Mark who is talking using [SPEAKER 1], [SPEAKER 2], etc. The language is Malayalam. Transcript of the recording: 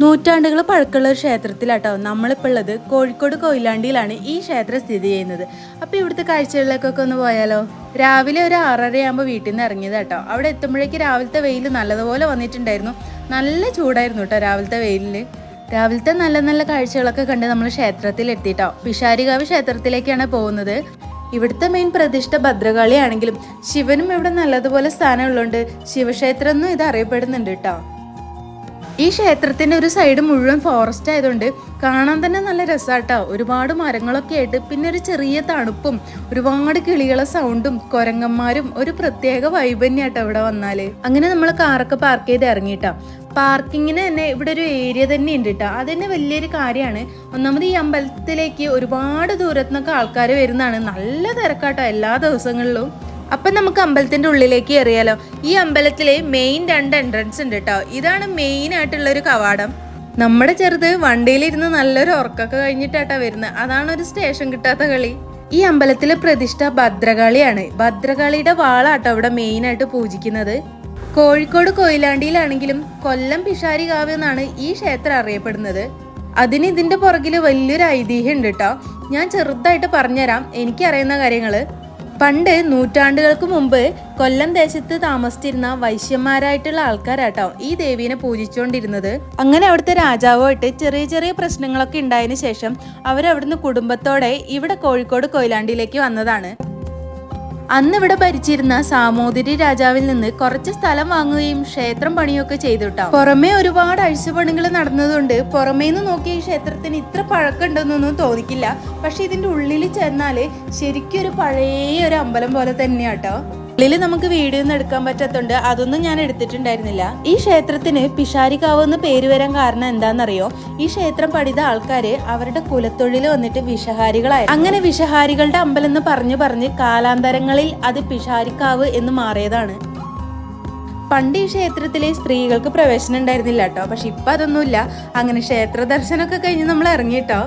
[SPEAKER 1] നൂറ്റാണ്ടുകൾ പഴക്കമുള്ള ഒരു ക്ഷേത്രത്തിലാട്ടോ. നമ്മളിപ്പോൾ ഉള്ളത് കോഴിക്കോട് കൊയിലാണ്ടിയിലാണ് ഈ ക്ഷേത്രം സ്ഥിതി ചെയ്യുന്നത്. അപ്പോൾ ഇവിടുത്തെ കാഴ്ചകളിലേക്കൊക്കെ ഒന്ന് പോയാലോ? രാവിലെ ഒരു ആറരയാകുമ്പോൾ വീട്ടിൽ നിന്ന് ഇറങ്ങിയത് കേട്ടോ അവിടെ എത്തുമ്പോഴേക്ക് രാവിലത്തെ വെയിൽ നല്ലതുപോലെ വന്നിട്ടുണ്ടായിരുന്നു. നല്ല ചൂടായിരുന്നു കേട്ടോ രാവിലത്തെ വെയിലിൽ രാവിലത്തെ നല്ല നല്ല കാഴ്ചകളൊക്കെ കണ്ട് നമ്മൾ ക്ഷേത്രത്തിൽ എത്തിയിട്ടോ പിഷാരികാവ് ക്ഷേത്രത്തിലേക്കാണ് പോകുന്നത്. ഇവിടുത്തെ മെയിൻ പ്രതിഷ്ഠ ഭദ്രകാളിയാണെങ്കിലും ശിവനും ഇവിടെ നല്ലതുപോലെ സ്ഥാനമുള്ളതുകൊണ്ട് ശിവക്ഷേത്രം എന്നും ഇത് അറിയപ്പെടുന്നുണ്ട് കേട്ടോ. ഈ ക്ഷേത്രത്തിന്റെ ഒരു സൈഡ് മുഴുവൻ ഫോറസ്റ്റ് ആയതുകൊണ്ട് കാണാൻ തന്നെ നല്ല രസാട്ടോ. ഒരുപാട് മരങ്ങളൊക്കെ ആയിട്ട് പിന്നെ ഒരു ചെറിയ തണുപ്പും ഒരുപാട് കിളികളെ സൗണ്ടും കൊരങ്ങന്മാരും ഒരു പ്രത്യേക വൈബ് തന്നെയാട്ടോ ഇവിടെ വന്നാൽ. അങ്ങനെ നമ്മൾ കാറൊക്കെ പാർക്ക് ചെയ്ത് ഇറങ്ങിയിട്ടാ പാർക്കിങ്ങിന് തന്നെ ഇവിടെ ഒരു ഏരിയ തന്നെ ഉണ്ട് കേട്ടോ അത് തന്നെ വലിയൊരു കാര്യമാണ്. ഒന്നാമത് ഈ അമ്പലത്തിലേക്ക് ഒരുപാട് ദൂരത്തു നിന്നൊക്കെ ആൾക്കാർ വരുന്നതാണ്. നല്ല തിരക്കാട്ടോ എല്ലാ ദിവസങ്ങളിലും. അപ്പൊ നമുക്ക് അമ്പലത്തിന്റെ ഉള്ളിലേക്ക് കയറിയാലോ? ഈ അമ്പലത്തിലെ മെയിൻ രണ്ട് എൻട്രൻസ് ഉണ്ട് കേട്ടോ ഇതാണ് മെയിൻ ആയിട്ടുള്ള ഒരു കവാടം. നമ്മുടെ ചെറുത് വണ്ടിയിലിരുന്ന് നല്ലൊരു ഉറക്കൊക്കെ കഴിഞ്ഞിട്ടാട്ടാ വരുന്നത് അതാണ് ഒരു സ്റ്റേഷൻ കിട്ടാത്ത കളി. ഈ അമ്പലത്തിലെ പ്രതിഷ്ഠ ഭദ്രകാളിയാണ്. ഭദ്രകാളിയുടെ വാളാട്ടോ അവിടെ മെയിൻ ആയിട്ട് പൂജിക്കുന്നത്. കോഴിക്കോട് കൊയിലാണ്ടിയിലാണെങ്കിലും കൊല്ലം പിഷാരി കാവ് എന്നാണ് ഈ ക്ഷേത്രം അറിയപ്പെടുന്നത്. അതിന് ഇതിന്റെ പുറകിൽ വലിയൊരു ഐതിഹ്യം ഉണ്ട് കേട്ടോ ഞാൻ ചെറുതായിട്ട് പറഞ്ഞുതരാം. എനിക്കറിയുന്ന കാര്യങ്ങൾ. പണ്ട് നൂറ്റാണ്ടുകൾക്ക് മുമ്പ് കൊല്ലം ദേശത്ത് താമസിച്ചിരുന്ന വൈശ്യന്മാരായിട്ടുള്ള ആൾക്കാരാട്ടോ ഈ ദേവീനെ പൂജിച്ചുകൊണ്ടിരുന്നത് അങ്ങനെ അവിടുത്തെ രാജാവുമായിട്ട് ചെറിയ ചെറിയ പ്രശ്നങ്ങളൊക്കെ ഉണ്ടായതിനു ശേഷം അവരവിടുന്ന് കുടുംബത്തോടെ ഇവിടെ കോഴിക്കോട് കൊയിലാണ്ടിയിലേക്ക് വന്നതാണ്. അന്ന് ഇവിടെ ഭരിച്ചിരുന്ന സാമൂതിരി രാജാവിൽ നിന്ന് കുറച്ച് സ്ഥലം വാങ്ങുകയും ക്ഷേത്രം പണിയൊക്കെ ചെയ്തുട്ടോ പുറമേ ഒരുപാട് അഴിച്ചുപണികൾ നടന്നതുകൊണ്ട് പുറമേ നിന്ന് നോക്കിയ ഈ ക്ഷേത്രത്തിന് ഇത്ര പഴക്കമുണ്ടെന്നൊന്നും തോന്നിക്കില്ല. പക്ഷെ ഇതിന്റെ ഉള്ളിൽ ചെന്നാൽ ശരിക്കും ഒരു പഴയ ഒരു അമ്പലം പോലെ തന്നെയാട്ടോ ഉള്ളിൽ നമുക്ക് വീഡിയോ ഒന്നും എടുക്കാൻ പറ്റാത്തതുകൊണ്ട് അതൊന്നും ഞാൻ എടുത്തിട്ടുണ്ടായിരുന്നില്ല. ഈ ക്ഷേത്രത്തിന് പിഷാരിക്കാവ് എന്ന് പേര് വരാൻ കാരണം എന്താണെന്നറിയോ? ഈ ക്ഷേത്രം പണിത ആൾക്കാര് അവരുടെ കുലത്തൊഴിൽ വന്നിട്ട് വിഷഹാരികളായി. അങ്ങനെ വിഷഹാരികളുടെ അമ്പലം എന്ന് പറഞ്ഞു പറഞ്ഞ് കാലാന്തരങ്ങളിൽ അത് പിഷാരിക്കാവ് എന്ന് മാറിയതാണ്. പണ്ട് ഈ ക്ഷേത്രത്തിലെ സ്ത്രീകൾക്ക് പ്രവേശനം ഉണ്ടായിരുന്നില്ല കേട്ടോ. പക്ഷെ ഇപ്പൊ അതൊന്നുമില്ല. അങ്ങനെ ക്ഷേത്ര ദർശനമൊക്കെ കഴിഞ്ഞ് നമ്മൾ ഇറങ്ങിട്ടോ